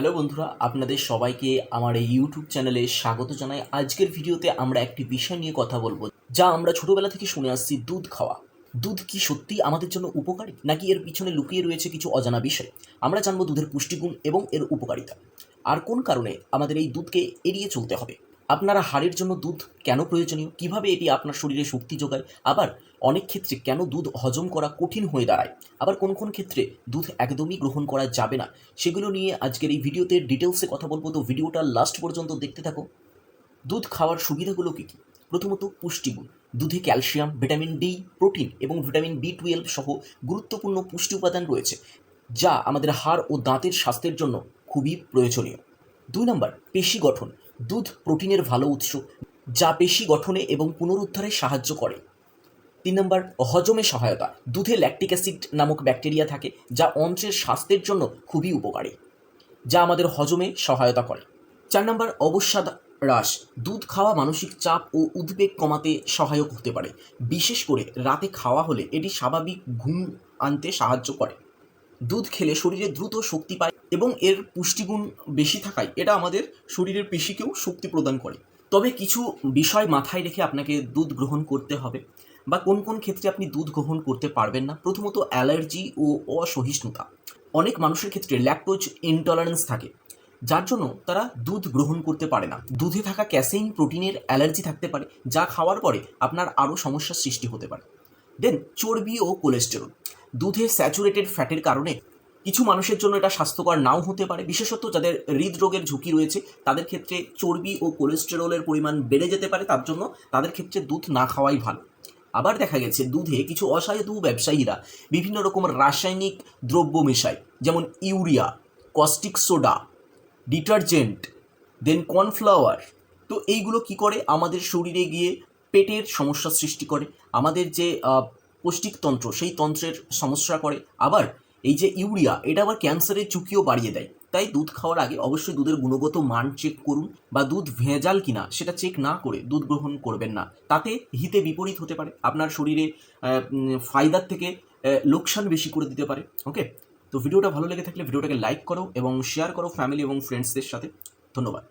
Hello বন্ধুরা, আপনাদের সবাইকে আমার এই ইউটিউব চ্যানেলে স্বাগত জানাই। আজকের ভিডিওতে আমরা একটি বিষয় নিয়ে কথা বলব, যা আমরা ছোটবেলা থেকে শুনে আসছি, দুধ খাওয়া। দুধ কি সত্যি আমাদের জন্য উপকারী, নাকি এর পিছনে লুকিয়ে রয়েছে কিছু অজানা বিষয়? আমরা জানব দুধের পুষ্টিগুণ এবং এর উপকারিতা। আর কোন কারণে আমাদের এই দুধকে এড়িয়ে চলতে হবে? আপনারা হাড়ের জন্য দুধ কেন প্রয়োজনীয়? কীভাবে এটি আপনার শরীরে শক্তি যোগায়? আবার অনেক ক্ষেত্রে কেন দুধ হজম করা কঠিন হয়ে দাঁড়ায়? আবার কোন কোন ক্ষেত্রে দুধ একদমই গ্রহণ করা যাবে না? সেগুলো নিয়ে আজকের এই ভিডিওতে ডিটেলসে কথা বলব। তো ভিডিওটা লাস্ট পর্যন্ত দেখতে থাকো। দুধ খাওয়ার সুবিধাগুলো কী কী? প্রথমত পুষ্টিগুণ। দুধে ক্যালসিয়াম, ভিটামিন ডি প্রোটিন এবং ভিটামিন বি টুয়েলভ সহ গুরুত্বপূর্ণ পুষ্টি উপাদান রয়েছে, যা আমাদের হাড় ও দাঁতের স্বাস্থ্যের জন্য খুবই প্রয়োজনীয়। দুই নম্বর, পেশি গঠন। দুধ প্রোটিনের ভালো উৎস, যা পেশি গঠনে এবং পুনরুদ্ধারে সাহায্য করে। তিন নম্বর, হজমে সহায়তা। দুধে ল্যাকটিক অ্যাসিড নামক ব্যাকটেরিয়া থাকে, যা অন্ত্রের স্বাস্থ্যের জন্য খুবই উপকারী, যা আমাদের হজমে সহায়তা করে। চার নম্বর, অবসাদ হ্রাস। দুধ খাওয়া মানসিক চাপ ও উদ্বেগ কমাতে সহায়ক হতে পারে। বিশেষ করে রাতে খাওয়া হলে এটি স্বাভাবিক ঘুম আনতে সাহায্য করে। দুধ খেলে শরীরে দ্রুত শক্তি পায় এবং এর পুষ্টিগুণ বেশি থাকায় এটা আমাদের শরীরের পেশিকেও শক্তি প্রদান করে। তবে কিছু বিষয় মাথায় রেখে আপনাকে দুধ গ্রহণ করতে হবে বা কোন কোন ক্ষেত্রে আপনি দুধ গ্রহণ করতে পারবেন না, প্রথমত অ্যালার্জি ও অসহিষ্ণুতা। অনেক মানুষের ক্ষেত্রে ল্যাকটোজ ইনটলারেন্স থাকে, যার জন্য তারা দুধ গ্রহণ করতে পারে না। দুধে থাকা ক্যাসেইন, প্রোটিনের অ্যালার্জি থাকতে পারে, যা খাওয়ার পরে আপনার আরও সমস্যার সৃষ্টি হতে পারে। দেন চর্বি ও কোলেস্টেরল দুধে স্যাচুরেটেড ফ্যাটের কারণে কিছু মানুষের জন্য এটা স্বাস্থ্যকর নাও হতে পারে। বিশেষত যাদের হৃদরোগের ঝুঁকি রয়েছে, তাদের ক্ষেত্রে চর্বি ও কোলেস্টেরলের পরিমাণ বেড়ে যেতে পারে, তার জন্য তাদের ক্ষেত্রে দুধ না খাওয়াই ভালো। আবার দেখা গেছে, দুধে কিছু অসাধু ব্যবসায়ীরা বিভিন্ন রকম রাসায়নিক দ্রব্য মেশায়, যেমন urea caustic soda detergent then cornflour তো এইগুলো কি করে? আমাদের শরীরে গিয়ে পেটের সমস্যার সৃষ্টি করে। আমাদের যে আহ, পৌষ্টিকতন্ত্র সেই তন্ত্রের সমস্যা করে। আবার এই যে ইউরিয়া এটা আবার ক্যান্সারের ঝুঁকিও বাড়িয়ে দেয়। তাই দুধ খাওয়ার আগে অবশ্যই দুধের গুণগত মান চেক করুন বা দুধ ভেজাল কিনা সেটা চেক না করে দুধ গ্রহণ করবেন না। তাতে হিতে বিপরীত হতে পারে। আপনার শরীরে ফায়দার থেকে লোকসান বেশি করে দিতে পারে। ওকে তো ভিডিওটা ভালো লেগে থাকলে ভিডিওটাকে লাইক করো এবং শেয়ার করো ফ্যামিলি এবং ফ্রেন্ডসদের সাথে। ধন্যবাদ।